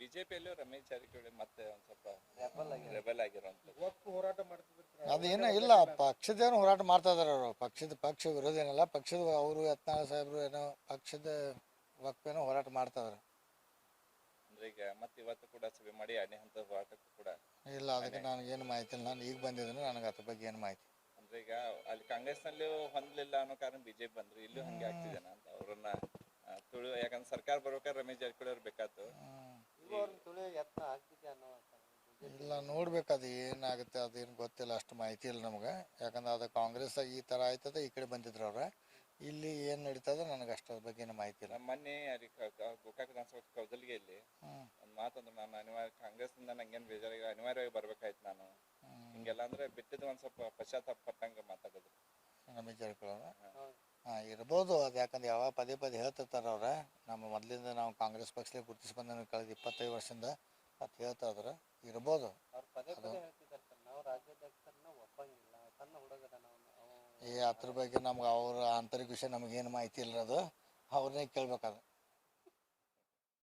ಬಿಜೆಪಿಯಲ್ಲೂ ರಮೇಶ್ ಜಾರಕಿಹೊಳಿ ಮತ್ತೆ ಒಂದ್ ಸ್ವಲ್ಪ ರೆಬಲ್ ಆಗಿರುವಂತದ್ದು ಒಪ್ಪು ಹೋರಾಟ ಮಾಡ್ತಿದ್ರು ಅದೇನೋ ಇಲ್ಲ ಪಕ್ಷದೇನು ಹೋರಾಟ ಮಾಡ್ತಾ ಇದಾರೆ ಅವರು. ಪಕ್ಷದ ಪಕ್ಷ ವಿರೋಧ ಏನಲ್ಲ. ಪಕ್ಷದ ಅವರು ಯತ್ನಾಳ ಸಾಹೇಬ್ರು ಏನೋ ಪಕ್ಷದ ಏನೋ ಹೋರಾಟ ಮಾಡ್ತಾ ಇದಾರೆ. ಅಂದ್ರೆ ಈಗ ಮತ್ತೆ ಇವತ್ತು ಕೂಡ ಸಭೆ ಮಾಡಿ ಹಂತದ ಹೋರಾಟಕ್ಕೂ ಕೂಡ ಇಲ್ಲ ಅದಕ್ಕೆ ನನಗೇನು ಮಾಹಿತಿ ಇಲ್ಲ. ನಾನು ಈಗ ಬಂದಿದ್ದೀನಿ. ನನಗೆ ಅದ್ರ ಬಗ್ಗೆ ಏನು ಮಾಹಿತಿ ಅಂದ್ರೆ ಈಗ ಅಲ್ಲಿ ಕಾಂಗ್ರೆಸ್ನಲ್ಲಿ ಹೊಂದ್ಲಿಲ್ಲ ಅನ್ನೋ ಕಾರಣ ಬಿಜೆಪಿ ಬಂದ್ರು. ಇಲ್ಲೂ ಹಂಗೆ ಆಗ್ತಿದೇನ ಅಂತ. ಅವ್ರನ್ನ ತುಳು ಯಾಕಂದ್ರೆ ಸರ್ಕಾರ ಬರ್ಬೇಕಾದ್ರೆ ರಮೇಶ್ ಜಾರಕಿಹೊಳಿ ಅವ್ರು ಬೇಕಾತು ಈಗ ಅವ್ರನ್ನ ತುಳಿಯೋ ಯತ್ನ ಆಗ್ತಿದೆ ಅನ್ನೋ ಇಲ್ಲ ನೋಡ್ಬೇಕು ಅದು ಏನಾಗುತ್ತೆ ಅದೇನು ಗೊತ್ತಿಲ್ಲ ಅಷ್ಟು ಮಾಹಿತಿ ಇಲ್ಲ ನಮ್ಗೆ. ಯಾಕಂದ್ರೆ ಅದು ಕಾಂಗ್ರೆಸ್ ಈ ಥರ ಆಯ್ತದ ಈ ಕಡೆ ಬಂದಿದ್ರು ಅವ್ರ. ಇಲ್ಲಿ ಏನು ನಡೀತದ ನನಗೆ ಅಷ್ಟರ ಬಗ್ಗೆ ಏನು ಮಾಹಿತಿ ಇಲ್ಲ. ಮೊನ್ನೆ ಕ- ಗೋಕಾಕ್ ವಿಧಾನಸಭಾ ಕೌದಲ್ಗಿಯಲ್ಲಿ. ಒಂದ್ ಮಾತಂದ್ರೆ ನಾನು ಅನಿವಾರ್ಯ ಕಾಂಗ್ರೆಸ್ನಿಂದ ನಂಗೇನು ಬೇಜಾರಿಗೆ ಅನಿವಾರ್ಯವಾಗಿ ಬರ್ಬೇಕಾಯ್ತು ನಾನು. ಹಿಂಗೆಲ್ಲ ಅಂದ್ರೆ ಬಿಟ್ಟಿದ್ದು ಒಂದ್ ಸ್ವಲ್ಪ ಪಶ್ಚಾತ್ತಾಪ ಪಟ್ಟಂಗ ಮಾತಾಡೋದು ರಮೇಶ್ ಜಾರಕಿಹೊಳಿ. ಹಾಂ. ಇರ್ಬೋದು ಅದು ಯಾಕಂದ್ರೆ ಯಾವಾಗ ಪದೇ ಪದೇ ಹೇಳ್ತಿರ್ತಾರೆ ಅವ್ರ. ನಮ್ಮ ಮೊದಲಿಂದ ನಾವು ಕಾಂಗ್ರೆಸ್ ಪಕ್ಷದಲ್ಲಿ ಗುರುತಿಸಿ ಬಂದ ಕಳೆದ ಇಪ್ಪತ್ತೈದು ವರ್ಷದಿಂದ ಅದು ಹೇಳ್ತಾ ಇದ್ರೆ. ಇರ್ಬೋದು. ಈ ಅದ್ರ ಬಗ್ಗೆ ನಮ್ಗೆ ಅವ್ರ ಆಂತರಿಕ ವಿಷಯ ನಮಗೇನು ಮಾಹಿತಿ ಇಲ್ಲ ಅದು. ಅವ್ರನ್ನೇ ಕೇಳ್ಬೇಕಾದ್ರೆ